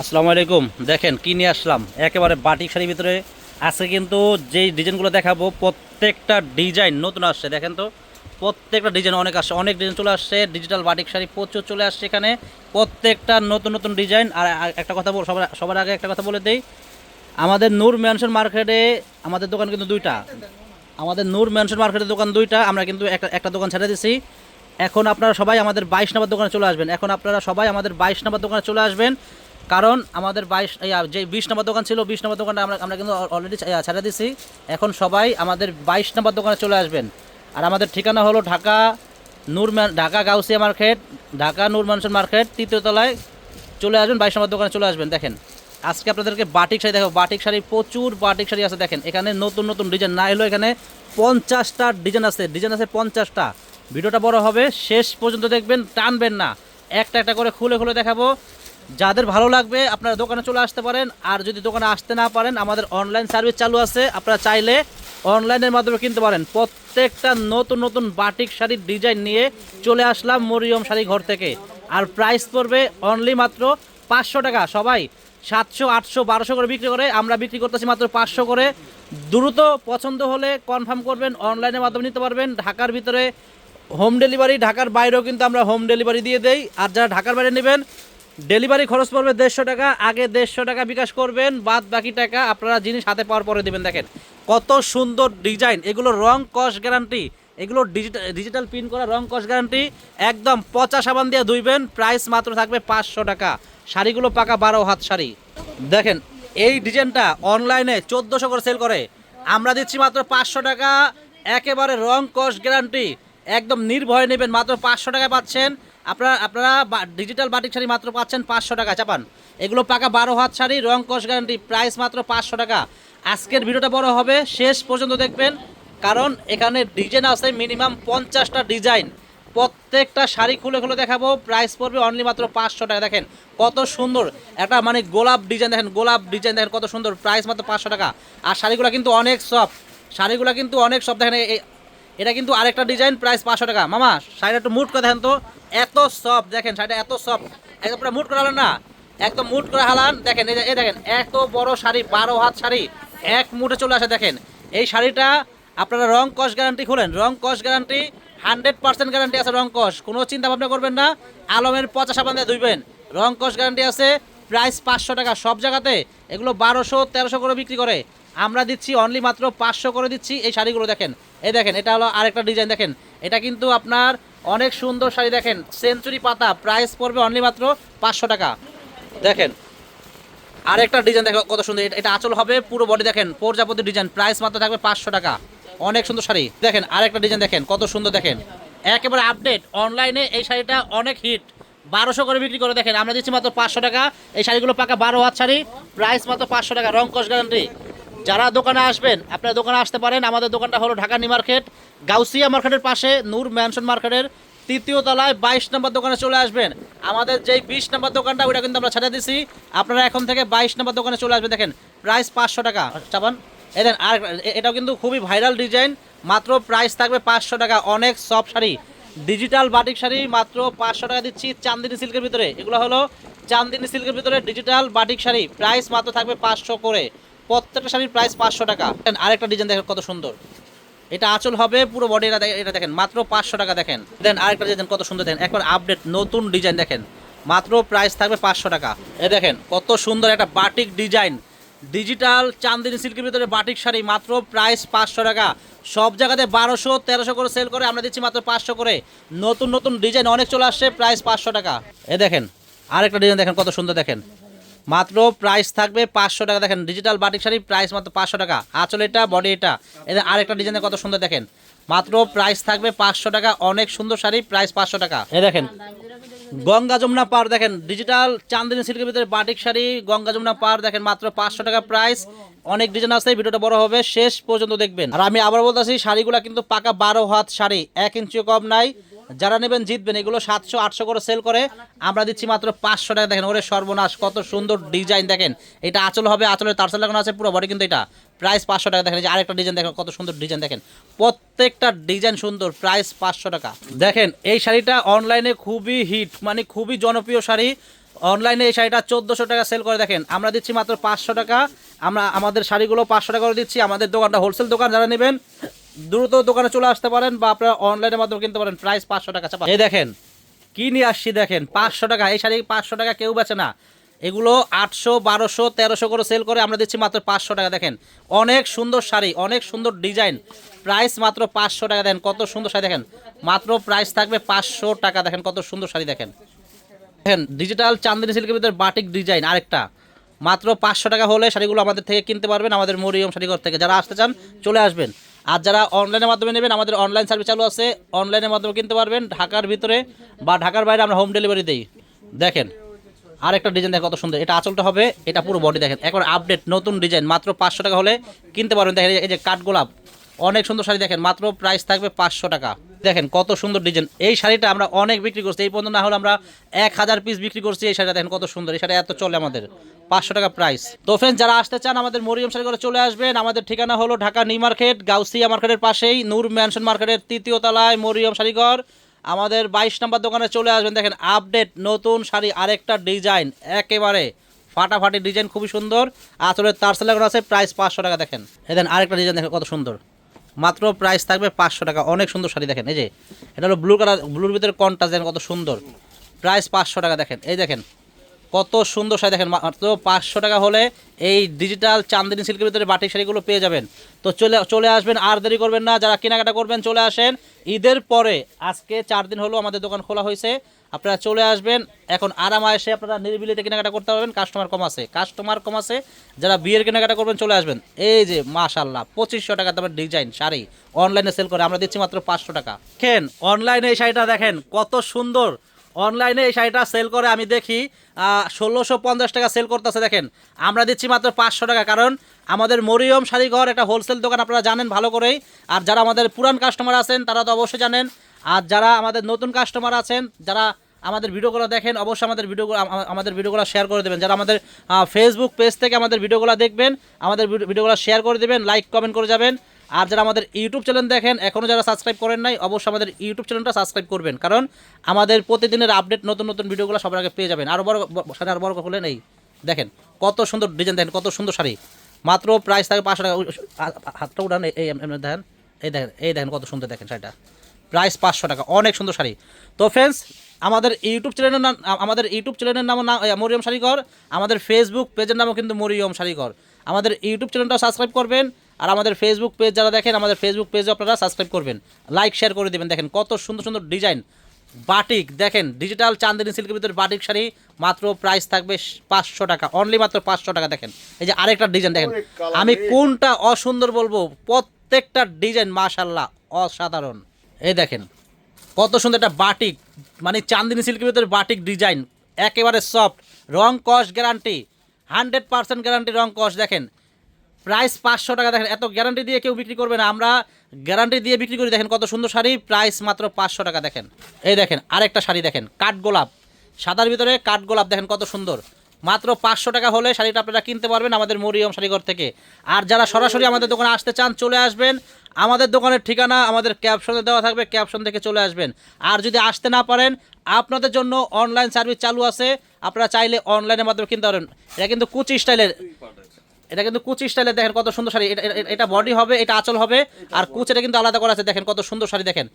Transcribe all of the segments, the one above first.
আসসালামু আলাইকুম। দেখেন, কি নিয়ে আসলাম? একেবারে বাটিক শাড়ির ভিতরে। আজকে কিন্তু যেই ডিজাইনগুলো দেখাবো, প্রত্যেকটা ডিজাইন নতুন আসছে। দেখেন তো, প্রত্যেকটা ডিজাইন অনেক আসছে, অনেক ডিজাইন চলে আসছে। ডিজিটাল বাটিক শাড়ি প্রচুর চলে আসছে এখানে। প্রত্যেকটা নতুন নতুন ডিজাইন। আর একটা কথা সবার সবার আগে একটা কথা বলে দিই। আমাদের নূর ম্যানশন মার্কেটে আমাদের দোকান কিন্তু দুইটা। আমাদের নূর ম্যানশন মার্কেটের দোকান দুইটা। আমরা কিন্তু একটা একটা দোকান ছেড়ে দিছি। এখন আপনারা সবাই আমাদের বাইশ নম্বর দোকানে চলে আসবেন। এখন আপনারা সবাই আমাদের বাইশ নম্বর দোকানে চলে আসবেন। কারণ আমাদের বাইশ যে বিশ নম্বর দোকান ছিল, বিশ নম্বর দোকানটা আমরা আমরা কিন্তু অলরেডি ছেড়ে দিছি। এখন সবাই আমাদের বাইশ নম্বর দোকানে চলে আসবেন। আর আমাদের ঠিকানা হলো Dhaka Noor Dhaka Gausia market, Dhaka Noor mansion market, তৃতীয় তলায় চলে আসবেন, বাইশ নম্বর দোকানে চলে আসবেন। দেখেন, আজকে আপনাদেরকে বাটিক শাড়ি দেখো বাটিক শাড়ি, প্রচুর বাটিক শাড়ি আছে, দেখেন। এখানে নতুন নতুন ডিজাইন না এলো এখানে পঞ্চাশটা ডিজাইন আছে। ডিজাইন আছে পঞ্চাশটা। ভিডিওটা বড় হবে, শেষ পর্যন্ত দেখবেন, টানবেন না। একটা একটা করে খুলে খুলে দেখাবো। যাদের ভালো লাগবে, আপনারা দোকানে চলে আসতে পারেন। আর যদি দোকানে আসতে না পারেন, আমাদের অনলাইন সার্ভিস চালু আছে। আপনারা চাইলে অনলাইনের মাধ্যমে কিনতে পারেন। প্রত্যেকটা নতুন নতুন বাটিক শাড়ির ডিজাইন নিয়ে চলে আসলাম মরিয়ম শাড়ি ঘর থেকে। আর প্রাইস পড়বে অনলি মাত্র পাঁচশো টাকা। সবাই সাতশো, আটশো, বারোশো করে বিক্রি করে, আমরা বিক্রি করতেছি মাত্র পাঁচশো করে। দ্রুত পছন্দ হলে কনফার্ম করবেন অনলাইনের মাধ্যমে নিতে পারবেন। ঢাকার ভিতরে হোম ডেলিভারি ঢাকার বাইরেও কিন্তু আমরা হোম ডেলিভারি দিয়ে দেই। আর যারা ঢাকার বাইরে নেবেন ডেলিভারি খরচ পড়বে দেড়শো টাকা, আগে দেড়শো টাকা বিকাশ করবেন, বাদ বাকি টাকা আপনারা জিনিস হাতে পাওয়ার পরে দেবেন। দেখেন, কত সুন্দর ডিজাইন, এগুলো রং কস গ্যারান্টি, এগুলো ডিজিটাল ডিজিটাল প্রিন্ট করা রং কস গ্যারান্টি, একদম পচা সাবান দিয়ে ধুইবেন, প্রাইস মাত্র থাকবে পাঁচশো টাকা। শাড়িগুলো পাকা বারো হাত শাড়ি। দেখেন, এই ডিজাইনটা অনলাইনে চোদ্দোশো করে সেল করে। আমরা দিচ্ছি মাত্র পাঁচশো টাকা, একেবারে রং কস গ্যারান্টি। একদম নির্ভয়ে নেবেন, মাত্র পাঁচশো টাকায় পাচ্ছেন। আপনারা আপনারা ডিজিটাল বাটিক শাড়ি মাত্র পাচ্ছেন পাঁচশো টাকা, চাপান। এগুলো পাকা বারো হাত শাড়ি, রং কস গ্যারান্টি প্রাইস মাত্র পাঁচশো টাকা। আজকের ভিডিওটা বড় হবে, শেষ পর্যন্ত দেখবেন, কারণ এখানে ডিজাইন আছে মিনিমাম পঞ্চাশটা ডিজাইন প্রত্যেকটা শাড়ি খুলে খুলে দেখাবো প্রাইস পড়বে অনলি মাত্র পাঁচশো টাকা। দেখেন কত সুন্দর, একটা মানে গোলাপ ডিজাইন দেখেন, গোলাপ ডিজাইন দেখেন কত সুন্দর প্রাইস মাত্র পাঁচশো টাকা। আর শাড়িগুলো কিন্তু অনেক সফট শাড়িগুলো কিন্তু অনেক সফট দেখেন এটা কিন্তু আরেকটা ডিজাইন প্রাইস পাঁচশো টাকা। মামা, শাড়িটা একটু মুট করে দেখেন তো। এত সফট দেখেন, শাড়িটা এত সফট একদম পুরো মুট করে না। একদম মুট করে হালান। দেখেন, এই দেখেন, এত বড় শাড়ি, বারো হাত শাড়ি, এক মুঠে চলে আসে, দেখেন। এই শাড়িটা আপনারা রং কস গ্যারান্টি খুলেন। রং কস গ্যারান্টি হান্ড্রেড পার্সেন্ট গ্যারান্টি আছে রং কস কোনো চিন্তা ভাবনা করবেন না। আলমের পচা সাবান দিয়ে ধুইবেন। রং কস গ্যারান্টি আছে প্রাইস পাঁচশো টাকা। সব জায়গাতে এগুলো বারোশো, তেরোশো করে বিক্রি করে। আমরা দিচ্ছি অনলি মাত্র পাঁচশো করে দিচ্ছি এই শাড়িগুলো, দেখেন। এই দেখেন, এটা হলো আরেকটা ডিজাইন দেখেন। এটা কিন্তু আপনার অনেক সুন্দর শাড়ি, দেখেন সেঞ্চুরি পাতা প্রাইস পড়বে অনলি মাত্র পাঁচশো টাকা। দেখেন, আরেকটা ডিজাইন দেখো কত সুন্দর, এটা- এটা আঁচল হবে পুরো বডি দেখেন, প্রজাপতি ডিজাইন প্রাইস মাত্র থাকবে পাঁচশো টাকা। অনেক সুন্দর শাড়ি। দেখেন, আরেকটা ডিজাইন দেখেন, কত সুন্দর, দেখেন। একেবারে আপডেট অনলাইনে এই শাড়িটা অনেক হিট বারোশো করে বিক্রি করে, দেখেন, আমরা দিচ্ছি মাত্র পাঁচশো টাকা। এই শাড়িগুলো পাকা বারো হাত শাড়ি প্রাইস মাত্র পাঁচশো টাকা রং কস গ্যারান্টি যারা দোকানে আসবেন, আপনার দোকানে আসতে পারেন। আমাদের দোকানটা হলো ঢাকা নি মার্কেট, গাউসিয়া মার্কেটের পাশে, নূর ম্যানশন মার্কেটের তৃতীয় তলায় বাইশ নম্বর দোকানে চলে আসবেন। আমাদের যেই বিশ নম্বর দোকানটা ওটা কিন্তু আমরা ছেড়ে দিছি। আপনারা এখন থেকে বাইশ নম্বর দোকানে চলে আসবেন। দেখেন প্রাইস পাঁচশো টাকা। চাপান, এই দেন, আর এটাও কিন্তু খুবই ভাইরাল ডিজাইন মাত্র প্রাইস থাকবে পাঁচশো টাকা। অনেক সব শাড়ি। ডিজিটাল বাটিক শাড়ি, মাত্র পাঁচশো টাকা দিচ্ছি চান্দিনী সিল্কের ভিতরে। এগুলো হলো চান্দিনী সিল্কের ভিতরে ডিজিটাল বাটিক শাড়ি। প্রাইস মাত্র থাকবে পাঁচশো করে। প্রত্যেকটা শাড়ির প্রাইস পাঁচশো টাকা। আরেকটা ডিজাইন দেখেন কত সুন্দর। এটা আঁচল হবে, পুরো বডি এটা এটা দেখেন, মাত্র পাঁচশো টাকা দেখেন। দেন আরেকটা ডিজাইন কত সুন্দর, দেখেন, একবার আপডেট নতুন ডিজাইন দেখেন। মাত্র প্রাইস থাকবে পাঁচশো টাকা। এ দেখেন, কত সুন্দর একটা বাটিক ডিজাইন ডিজিটাল চান্দিনী সিল্কের ভিতরে বাটিক শাড়ি, মাত্র প্রাইস পাঁচশো টাকা। সব জায়গাতে বারোশো, তেরোশো করে সেল করে আমরা দিচ্ছি মাত্র পাঁচশো করে। নতুন নতুন ডিজাইন অনেক চলে আসছে প্রাইস পাঁচশো টাকা। এ দেখেন, আরেকটা ডিজাইন দেখেন কত সুন্দর দেখেন। মাত্র প্রাইস থাকবে পাঁচশো টাকা। দেখেন ডিজিটাল বাটিক শাড়ি প্রাইস মাত্র পাঁচশো টাকা। আঁচল এটা বডি এটা। এদের আরেকটা ডিজাইনে কত সুন্দর দেখেন। মাত্র প্রাইস থাকবে পাঁচশো টাকা। অনেক সুন্দর শাড়ি প্রাইস পাঁচশো টাকা। এ দেখেন, গঙ্গা যমুনা পার দেখেন ডিজিটাল চান্দিনী সিল্কের ভিতরে বাটিক শাড়ি, গঙ্গা যমুনা পার দেখেন, মাত্র পাঁচশো টাকা প্রাইস অনেক ডিজাইন আছে, ভিডিওটা বড় হবে, শেষ পর্যন্ত দেখবেন। আর আমি আবার বলতেছি শাড়িগুলো কিন্তু পাকা বারো হাত শাড়ি, এক ইঞ্চিও কম নাই। যারা নেবেন জিতবেন, এগুলো সাতশো, আটশো করে সেল করে। আমরা দিচ্ছি মাত্র পাঁচশো টাকা। দেখেন, ওরে সর্বনাশ, কত সুন্দর ডিজাইন দেখেন। এটা আঁচল হবে, আঁচলের তারসাল লাগানো আছে পুরো বডি কিন্তু এটা। প্রাইস পাঁচশো টাকা। দেখেন যে আরেকটা ডিজাইন দেখেন, কত সুন্দর ডিজাইন দেখেন। প্রত্যেকটা ডিজাইন সুন্দর প্রাইস পাঁচশো টাকা। দেখেন, এই শাড়িটা অনলাইনে খুবই হিট মানে খুবই জনপ্রিয় শাড়ি। অনলাইনে এই শাড়িটা চোদ্দোশো টাকা সেল করে। দেখেন, আমরা দিচ্ছি মাত্র পাঁচশো টাকা। আমরা, আমাদের শাড়িগুলো পাঁচশো টাকা করে দিচ্ছি। আমাদের দোকানটা হোলসেল দোকান, যারা নেবেন দ্রুত দোকানে চলে আসতে পারেন বা আপনারা অনলাইনের মাধ্যমে কিনতে পারেন। প্রাইস পাঁচশো টাকা চাপা এই দেখেন, কি নিয়ে আসছি দেখেন, পাঁচশো টাকা, এই শাড়ি পাঁচশো টাকা কেউ বেচে না। এগুলো আটশো, বারোশো, তেরোশো করে সেল করে আমরা দিচ্ছি মাত্র পাঁচশো টাকা। দেখেন, অনেক সুন্দর শাড়ি, অনেক সুন্দর ডিজাইন প্রাইস মাত্র পাঁচশো টাকা দেন কত সুন্দর শাড়ি দেখেন। মাত্র প্রাইস থাকবে পাঁচশো টাকা, দেখেন কত সুন্দর শাড়ি দেখেন। দেখেন ডিজিটাল চান্দিনী সিল্কের ভিতরে বাটিক ডিজাইন আরেকটা। মাত্র পাঁচশো টাকা হলে শাড়িগুলো আমাদের থেকে কিনতে পারবেন, আমাদের মরিয়ম শাড়িঘর থেকে। যারা আসতে চান, চলে আসবেন। আর যারা অনলাইনের মাধ্যমে নেবেন, আমাদের অনলাইন সার্ভিস চালু আছে, অনলাইনের মাধ্যমে কিনতে পারবেন। ঢাকার ভিতরে বা ঢাকার বাইরে আমরা হোম ডেলিভারি দিই। দেখেন আর একটা ডিজাইন দেখেন কত সুন্দর। এটা আচলটা হবে, এটা পুরো বডি দেখেন। একবার আপডেট নতুন ডিজাইন, মাত্র পাঁচশো টাকা হলে কিনতে পারবেন। দেখেন, এই যে কাঠগোলাপ অনেক সুন্দর শাড়ি দেখেন, মাত্র প্রাইস থাকবে পাঁচশো টাকা। দেখেন কত সুন্দর ডিজাইন এই শাড়িটা আমরা অনেক বিক্রি করছি, এই পর্যন্ত না হলে আমরা এক হাজার পিস বিক্রি করছি, এই শাড়িটা দেখেন কত সুন্দর, এই শাড়ি এত চলে আমাদের, পাঁচশো টাকা প্রাইস তো ফ্রেন্ড যারা আসতে চান আমাদের মরিয়ম শাড়ি করে চলে আসবেন, আমাদের ঠিকানা হলো ঢাকা নিউ মার্কেট গাউসিয়া মার্কেটের পাশেই, নূর ম্যানশন মার্কেটের তৃতীয় তলায় মরিয়ম শাড়িঘর আমাদের বাইশ নাম্বার দোকানে চলে আসবেন, দেখেন আপডেট নতুন শাড়ি, আরেকটা ডিজাইন একেবারে ফাটাফাটি ডিজাইন খুবই সুন্দর। আসলে তার সেলাগুলো আছে প্রাইস পাঁচশো টাকা, দেখেন। দেন আরেকটা ডিজাইন দেখেন কত সুন্দর। মাত্র প্রাইস থাকবে পাঁচশো টাকা। অনেক সুন্দর শাড়ি দেখেন, এই যে। এটা হলো ব্লু কালার ব্লুর ভিতরে কন্টাস দেখেন, কত সুন্দর। প্রাইস পাঁচশো টাকা দেখেন, এই দেখেন। কত সুন্দর শাড়ি দেখেন, মাত্র পাঁচশো টাকা হলে এই ডিজিটাল চান্দিনী সিল্কের ভিতরে বাটিক শাড়িগুলো পেয়ে যাবেন। তো চলে চলে আসবেন, আর দেরি করবেন না, যারা কেনাকাটা করবেন, চলে আসেন। ঈদের পরে, আজকে চার দিন হলো আমাদের দোকান খোলা হয়েছে। আপনারা চলে আসবেন। এখন আরাম এসে আপনারা নিরিবিলিতে কেনাকাটা করতে পারবেন কাস্টমার কম আছে। কাস্টমার কম আছে, যারা বিয়ের কেনাকাটা করবেন চলে আসবেন। এই যে মাশাল্লাহ পঁচিশশো টাকা দামের ডিজাইন শাড়ি অনলাইনে সেল করে, আমরা দিচ্ছি মাত্র পাঁচশো টাকা। দেখেন অনলাইনে এই শাড়িটা দেখেন, কত সুন্দর। অনলাইনে এই শাড়িটা সেল করে, আমি দেখি ষোলোশো পঞ্চাশ টাকা সেল করতেছে, দেখেন। আমরা দিচ্ছি মাত্র পাঁচশো টাকা, কারণ আমাদের মরিয়ম শাড়িঘর একটা হোলসেল দোকান, আপনারা জানেন ভালো করেই। আর যারা আমাদের পুরান কাস্টমার আছেন, তারা তো অবশ্যই জানেন আর যারা আমাদের নতুন কাস্টমার আছেন, যারা আমাদের ভিডিওগুলো দেখেন, অবশ্যই আমাদের ভিডিওগুলো আমাদের ভিডিওগুলো শেয়ার করে দেবেন। যারা আমাদের ফেসবুক পেজ থেকে আমাদের ভিডিওগুলো দেখবেন, আমাদের ভিডিও- ভিডিওগুলো শেয়ার করে দেবেন লাইক কমেন্ট করে যাবেন। আর যারা আমাদের ইউটিউব চ্যানেল দেখেন এখনও যারা সাবস্ক্রাইব করেন নাই, অবশ্যই আমাদের ইউটিউব চ্যানেলটা সাবস্ক্রাইব করবেন। কারণ আমাদের প্রতিদিনের আপডেট নতুন নতুন ভিডিওগুলো সবার আগে পেয়ে যাবেন। আরও বড় শাড়ি আরও বড় করে নেই দেখেন, কত সুন্দর ডিজাইন দেখেন, কত সুন্দর শাড়ি। মাত্র প্রাইস থাকে পাঁচশো টাকা হাতটা উঠান এই, দেখেন এই দেখেন এই দেখেন কত সুন্দর দেখেন শাড়িটা। প্রাইস পাঁচশো টাকা। অনেক সুন্দর শাড়ি। তো ফ্রেন্ডস আমাদের ইউটিউব চ্যানেলের নাম আমাদের ইউটিউব চ্যানেলের নাম মরিয়ম শাড়িঘর। আমাদের ফেসবুক পেজের নামও কিন্তু মরিয়ম শাড়িঘর। আমাদের ইউটিউব চ্যানেলটা সাবস্ক্রাইব করবেন আর আমাদের ফেসবুক পেজ যারা দেখেন আমাদের ফেসবুক পেজও আপনারা সাবস্ক্রাইব করবেন। লাইক শেয়ার করে দেবেন। দেখেন কত সুন্দর সুন্দর ডিজাইন বাটিক দেখেন ডিজিটাল চান্দিনী সিল্কের ভিতরে বাটিক শাড়ি মাত্র প্রাইস থাকবে পাঁচশো টাকা। অনলি মাত্র পাঁচশো টাকা দেখেন। এই যে আরেকটা ডিজাইন দেখেন। আমি কোনটা অসুন্দর বলব? প্রত্যেকটা ডিজাইন মাশাল্লাহ অসাধারণ। এই দেখেন, কত সুন্দর একটা বাটিক মানে চান্দিনী সিল্কের ভিতরে বাটিক ডিজাইন, একেবারে সফট, রং কস গ্যারান্টি, হান্ড্রেড পার্সেন্ট গ্যারান্টি রং কস, দেখেন। প্রাইস পাঁচশো টাকা, দেখেন, এত গ্যারান্টি দিয়ে কেউ বিক্রি করবে না, আমরা গ্যারান্টি দিয়ে বিক্রি করি, দেখেন কত সুন্দর শাড়ি, প্রাইস মাত্র পাঁচশো টাকা, দেখেন। এই দেখেন, আরেকটা শাড়ি, দেখেন, কাঠগোলাপ, সাদার ভিতরে কাঠগোলাপ, দেখেন কত সুন্দর। মাত্র পাঁচশো টাকা হলে শাড়িটা আপনারা কিনতে পারবেন আমাদের মরিয়ম শাড়িঘর থেকে। আর যারা সরাসরি আমাদের দোকানে আসতে চান, চলে আসবেন। আমাদের দোকানের ঠিকানা আমাদের ক্যাপশনে দেওয়া থাকবে, ক্যাপশন থেকে চলে আসবেন। আর যদি আসতে না পারেন, আপনাদের জন্য অনলাইন সার্ভিস চালু আছে। আপনারা চাইলে অনলাইনের মাধ্যমে কিনতে পারেন। এটা কিন্তু কুচি স্টাইলের এটা কিন্তু কুচি স্টাইলে দেখেন কত সুন্দর শাড়ি। এটা- বডি হবে, এটা আঁচল হবে। আর কুচ এটা কিন্তু আলাদা করা আছে। দেখেন কত সুন্দর শাড়ি দেখেন।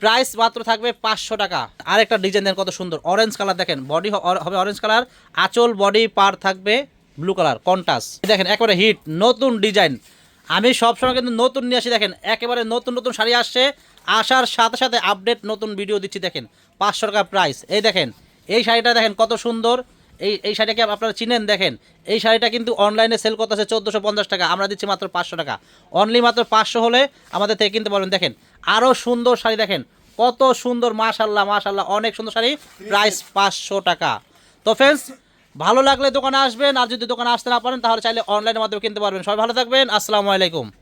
প্রাইস মাত্র থাকবে পাঁচশো টাকা। আর একটা ডিজাইন দেখেন কত সুন্দর। অরেঞ্জ কালার দেখেন। বডি হবে অরেঞ্জ কালার আঁচল বডি পার থাকবে ব্লু কালার কন্টাস দেখেন, একেবারে হিট নতুন ডিজাইন আমি সবসময় কিন্তু নতুন নিয়ে আসি, দেখেন, একেবারে নতুন নতুন শাড়ি আসছে। আসার সাথে সাথে আপডেট নতুন ভিডিও দিচ্ছি, দেখেন। পাঁচশো টাকা প্রাইস এই দেখেন, এই শাড়িটা দেখেন কত সুন্দর। এই এই শাড়িটাকে আপনারা চিনেন? দেখেন, এই শাড়িটা কিন্তু অনলাইনে সেল করতে আছে চোদ্দোশো পঞ্চাশ টাকা, আমরা দিচ্ছি মাত্র পাঁচশো টাকা। অনলি মাত্র পাঁচশো হলে আমাদের থেকে কিনতে পারবেন। দেখেন আরও সুন্দর শাড়ি দেখেন, কত সুন্দর মাশাল্লাহ মাশাল্লাহ অনেক সুন্দর শাড়ি প্রাইস পাঁচশো টাকা। তো ফ্রেন্ডস ভালো লাগলে দোকানে আসবেন, আর যদি দোকানে আসতে না পারেন, তাহলে চাইলে অনলাইনের মাধ্যমে কিনতে পারবেন। সবাই ভালো থাকবেন, আসসালামু আলাইকুম।